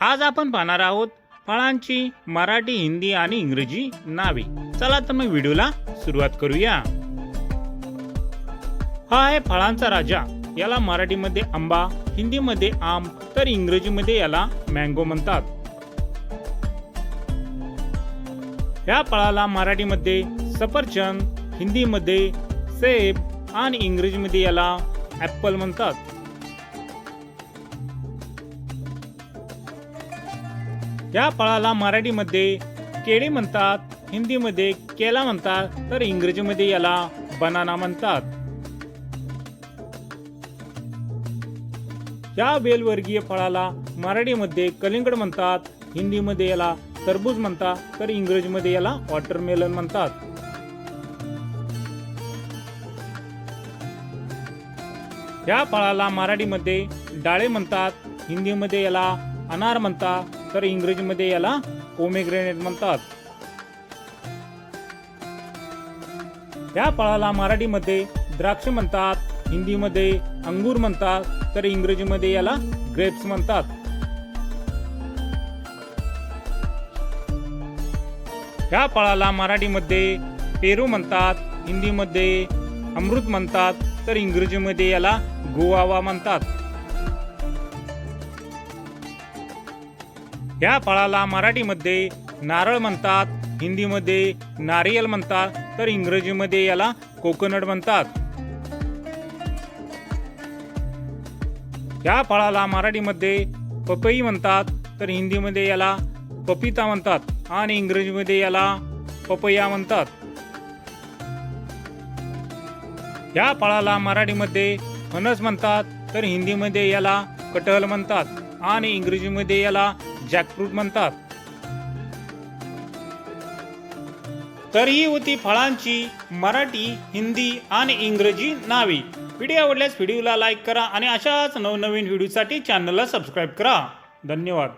आज आपण पाहणार आहोत फळांची मराठी हिंदी आणि इंग्रजी नावे. चला तर मग व्हिडिओला सुरुवात करूया. हा आहे फळांचा राजा. याला मराठीमध्ये आंबा हिंदीमध्ये आम तर इंग्रजीमध्ये याला मँगो म्हणतात. या फळाला मराठीमध्ये सफरचंद हिंदीमध्ये सेब आणि इंग्रजीमध्ये याला ॲपल म्हणतात. या फळाला मराठीमध्ये केळी म्हणतात हिंदीमध्ये केला म्हणतात तर इंग्रजीमध्ये याला बनाना म्हणतात. या बेलवर्गीय फळाला मराठीमध्ये कलिंगड म्हणतात हिंदीमध्ये याला तरबूज म्हणतात तर इंग्रजीमध्ये याला वॉटरमेलन म्हणतात. या फळाला मराठीमध्ये डाळे म्हणतात हिंदीमध्ये याला अनार म्हणतात तर इंग्रजीमध्ये याला पोमेग्रेनेट म्हणतात. या फळाला मराठीमध्ये द्राक्ष म्हणतात हिंदीमध्ये अंगूर म्हणतात तर इंग्रजीमध्ये याला ग्रेप्स म्हणतात. या फळाला मराठीमध्ये पेरू म्हणतात हिंदीमध्ये अमृत म्हणतात तर इंग्रजीमध्ये याला गोवावा म्हणतात. या फळाला मराठीमध्ये नारळ म्हणतात हिंदीमध्ये नारियल म्हणतात तर इंग्रजीमध्ये याला कोकोनट म्हणतात. या फळाला मराठीमध्ये पपई म्हणतात तर हिंदीमध्ये याला पपिता म्हणतात आणि इंग्रजीमध्ये याला पपया म्हणतात. या फळाला मराठीमध्ये फणस म्हणतात तर हिंदीमध्ये याला कटहल म्हणतात आणि इंग्रजीमध्ये याला जॅकफ्रूट म्हणतात. तर ही होती फळांची मराठी हिंदी आणि इंग्रजी नावे. व्हिडिओ आवडल्यास व्हिडिओला लाईक करा आणि अशाच नवनवीन व्हिडिओसाठी चॅनलला सबस्क्राईब करा. धन्यवाद.